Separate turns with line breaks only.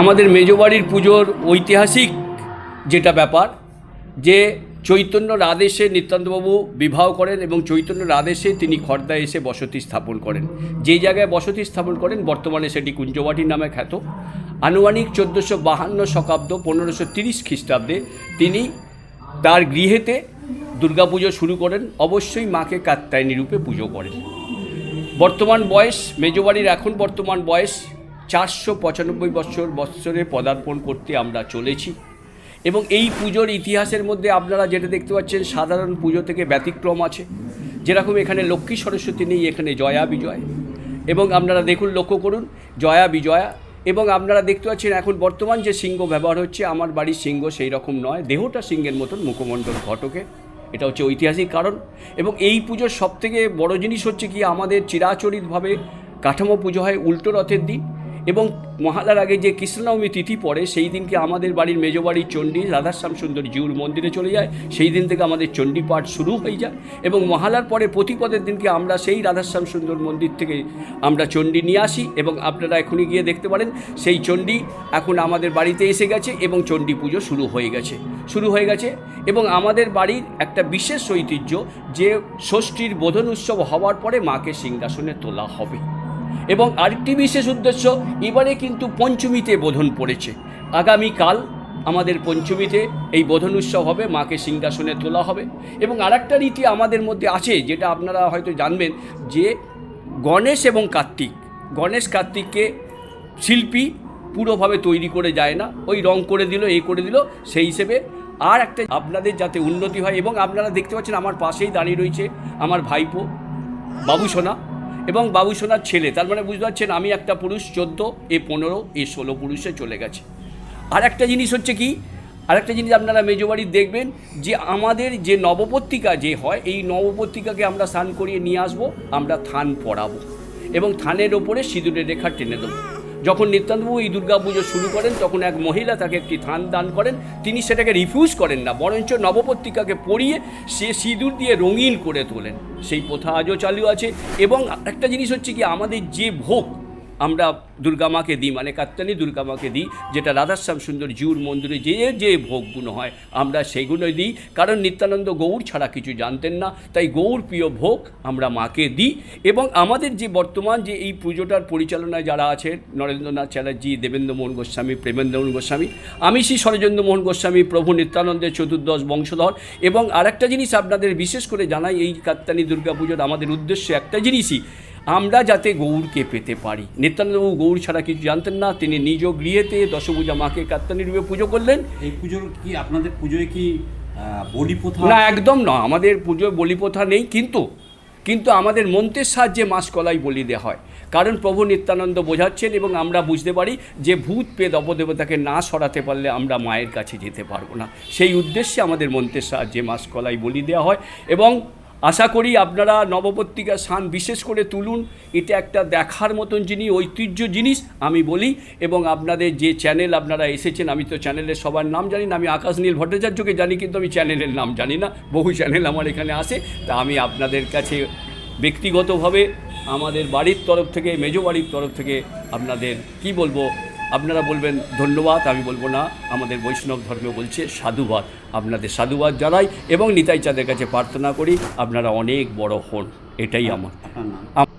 আমাদের মেজবাড়ির পুজোর ঐতিহাসিক যেটা ব্যাপার, যে চৈতন্যর আদেশে নিত্যান্তবাবু বিবাহ করেন এবং চৈতন্যর আদেশে তিনি খর্দায় এসে বসতি স্থাপন করেন। যেই জায়গায় বসতি স্থাপন করেন, বর্তমানে সেটি কুঞ্জবাটি নামে খ্যাত। আনুমানিক চোদ্দোশো বাহান্ন শতাব্দ পনেরোশো তিরিশ খ্রিস্টাব্দে তিনি তার গৃহেতে দুর্গাপুজো শুরু করেন, অবশ্যই মাকে কাত্তায়নী রূপে পুজো করেন। বর্তমান বয়স, মেজবাড়ির এখন বর্তমান বয়স চারশো পঁচানব্বই বছর বৎসরে পদার্পণ করতে আমরা চলেছি। এবং এই পুজোর ইতিহাসের মধ্যে আপনারা যেটা দেখতে পাচ্ছেন, সাধারণ পুজো থেকে ব্যতিক্রম আছে। যেরকম এখানে লক্ষ্মী সরস্বতী নেই, এখানে জয়া বিজয়। এবং আপনারা দেখুন, লক্ষ্য করুন, জয়া বিজয়া। এবং আপনারা দেখতে পাচ্ছেন এখন বর্তমান যে সিংহ ব্যবহার হচ্ছে, আমার বাড়ির সিংহ সেই রকম নয়, দেহটা সিংহের মতন মুখমণ্ডল ঘটকে। এটা হচ্ছে ঐতিহাসিক কারণ। এবং এই পুজোর সবথেকে বড় জিনিস হচ্ছে কি, আমাদের চিরাচরিতভাবে কাঠামো পুজো হয় উল্টো রথের দিন। এবং মহালার আগে যে কৃষ্ণনবমী তিথি পড়ে, সেই দিনকে আমাদের বাড়ির মেজবাড়ির চণ্ডী রাধাশ্যাম সুন্দর জিউর মন্দিরে চলে যায়। সেই দিন থেকে আমাদের চণ্ডী পাঠ শুরু হয়ে যায় এবং মহালার পরে প্রতিপদের দিনকে আমরা সেই রাধাশ্যাম সুন্দর মন্দির থেকে আমরা চণ্ডী নিয়ে আসি এবং আপনারা এখনই গিয়ে দেখতে পারেন, সেই চণ্ডী এখন আমাদের বাড়িতে এসে গেছে এবং চণ্ডী পুজো শুরু হয়ে গেছে, শুরু হয়ে গেছে এবং আমাদের বাড়ির একটা বিশেষ ঐতিহ্য যে ষষ্ঠীর বোধন উৎসব হওয়ার পরে মাকে সিংহাসনে তোলা হবে। এবং আরেকটি বিশেষ উদ্দেশ্য, এবারে কিন্তু পঞ্চমীতে বোধন পড়েছে। আগামীকাল আমাদের পঞ্চমীতে এই বোধন উৎসব হবে, মাকে সিংহাসনে তোলা হবে এবং আরেকটা রীতি আমাদের মধ্যে আছে, যেটা আপনারা হয়তো জানবেন যে গণেশ এবং কার্তিক, গণেশ কার্তিককে শিল্পী পুরোভাবে তৈরি করে যায় না, ওই রং করে দিল এই করে দিল, সেই হিসেবে আর একটা আপনাদের যাতে উন্নতি হয় এবং আপনারা দেখতে পাচ্ছেন আমার পাশেই দাঁড়িয়ে রয়েছে আমার ভাইপো বাবু সোনা এবং বাবুসোনার ছেলে, তার মানে বুঝতে পারছেন আমি একটা পুরুষ, চোদ্দ, এ পনেরো, এ ষোলো পুরুষে চলে গেছে। আর একটা জিনিস হচ্ছে কি আর একটা জিনিস আপনারা মেজবাড়ির দেখবেন যে আমাদের যে নবপত্রিকা যে হয়, এই নবপত্রিকাকে আমরা স্নান করিয়ে নিয়ে আসব, আমরা থান পড়াবো এবং থানের ওপরে সিঁদুরের রেখা টেনে দেবো। যখন নিত্যান্তবাবু এই দুর্গা পুজো শুরু করেন, তখন এক মহিলা তাকে একটি থান দান করেন। তিনি সেটাকে রিফিউজ করেন না, বরঞ্চ নবপত্রিকাকে পড়িয়ে সে সিঁদুর দিয়ে রঙিন করে তোলেন। সেই প্রথা আজও চালু আছে। এবং একটা জিনিস হচ্ছে কি, আমাদের যে ভোগ আমরা দুর্গা মাকে দিই মানে কাত্তানি দুর্গা মাকে দিই, যেটা রাধাশ্যাম সুন্দর জিউর মন্দিরে যে যে ভোগগুলো হয়, আমরা সেগুলোই দিই। কারণ নিত্যানন্দ গৌর ছাড়া কিছু জানতেন না, তাই গৌর প্রিয় ভোগ আমরা মাকে দিই। এবং আমাদের যে বর্তমান যে এই পুজোটার পরিচালনায় যারা আছে নরেন্দ্রনাথ চ্যাটার্জি, দেবেন্দ্র মোহন গোস্বামী প্রেমেন্দ্র মোহন গোস্বামী, আমি শ্রী শরচন্দ্র মোহন গোস্বামী, প্রভু নিত্যানন্দের চতুর্দশ বংশধর। এবং আরেকটা জিনিস আপনাদের বিশেষ করে জানাই, এই কাত্তানি দুর্গা পুজোর আমাদের উদ্দেশ্য একটা জিনিসই আমরা যাতে গৌরকে পেতে পারি। নিত্যানন্দবাবু গৌর ছাড়া কিছু জানতেন না তিনি নিজ গৃহেতে দশভূজা মাকে কাত্তানি রূপে পুজো করলেন।
এই পুজোর কি আপনাদের পুজোয় কি আহ, বলি প্রথা?
না একদম না আমাদের পুজোয় বলি প্রথা নেই কিন্তু কিন্তু আমাদের মন্ত্রের সাহায্যে মাসকলাই বলি দেওয়া হয়। কারণ প্রভু নিত্যানন্দ বোঝাচ্ছেন এবং আমরা বুঝতে পারি যে ভূত পেদ অপদেবতাকে না সরাতে পারলে আমরা মায়ের কাছে যেতে পারব না। সেই উদ্দেশ্যে আমাদের মন্ত্রের সাহায্যে মাসকলাই বলি দেওয়া হয় এবং আশা করি আপনারা নবপত্রিকা স্থান বিশেষ করে তুলুন। এটা একটা দেখার মতন জিনিস, ঐতিহ্য জিনিস আমি বলি। এবং আপনাদের যে চ্যানেল আপনারা এসেছেন, আমি তো চ্যানেলের সবার নাম জানি না, আমি আকাশ নীল ভট্টাচার্যকে জানি, কিন্তু আমি চ্যানেলের নাম জানি না। বহু চ্যানেল আমার এখানে আসে তা আমি আপনাদের কাছে ব্যক্তিগতভাবে আমাদের বাড়ির তরফ থেকে, মেজো বাড়ির তরফ থেকে আপনাদের কি বলব আপনারা বলবেন ধন্যবাদ, আমি বলব না, আমাদের বৈষ্ণব ধর্মে বলছে সাধুবাদ। আপনাদের সাধুবাদ জানাই এবং নিতাই চাঁদের কাছে প্রার্থনা করি, আপনারা অনেক বড় হন, এটাই আমার।
নাম
আম-